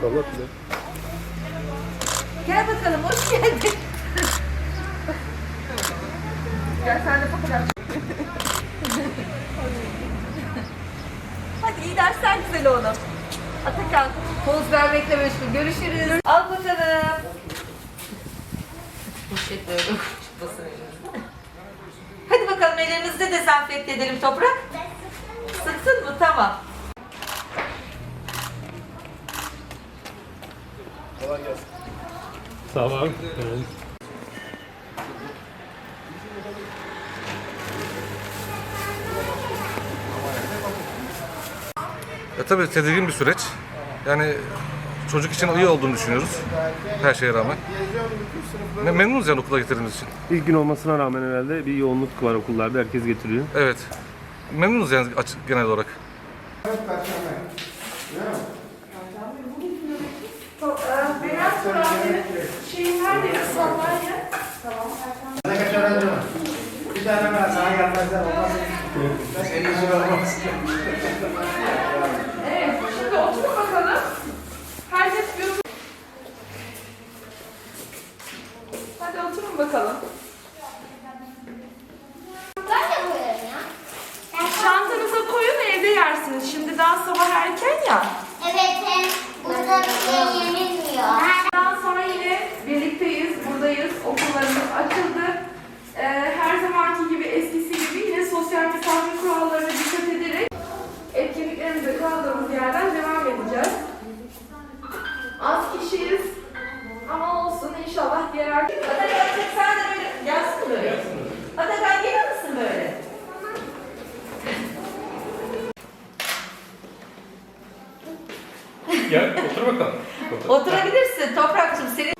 Salla bize. Gel bakalım hoş geldin. Gel sen de fotoğraf. Hadi iyi dersler güzel oğlum. Atakan poz vermekle meşgul. Görüşürüz. Al bakalım. Poşetle öyle çıkmasın elimizden. Hadi bakalım ellerinizi de dezenfekte edelim toprak. Sıksın mı? Tamam. Kolay gelsin. Tamam. Evet. Ya tabii tedirgin bir süreç. Yani çocuk için iyi olduğunu düşünüyoruz. Her şeye rağmen. Me- memnunuz yani okula getirdiğimiz için. İlk gün olmasına rağmen herhalde bir yoğunluk var okullarda. Herkes getiriyor. Evet. Memnunuz yani açık genel olarak. Beyaz kurabiye şimdi oturun bakalım. Herkes bir... Hadi oturun bakalım. Çantanıza koyun evde yersiniz. Şimdi daha sabah erken ya. Diğer Atakan sen de böyle gelsin böyle. Atakan gelir misin böyle? Gel otur bakalım. Oturabilirsin Toprak'cığım senin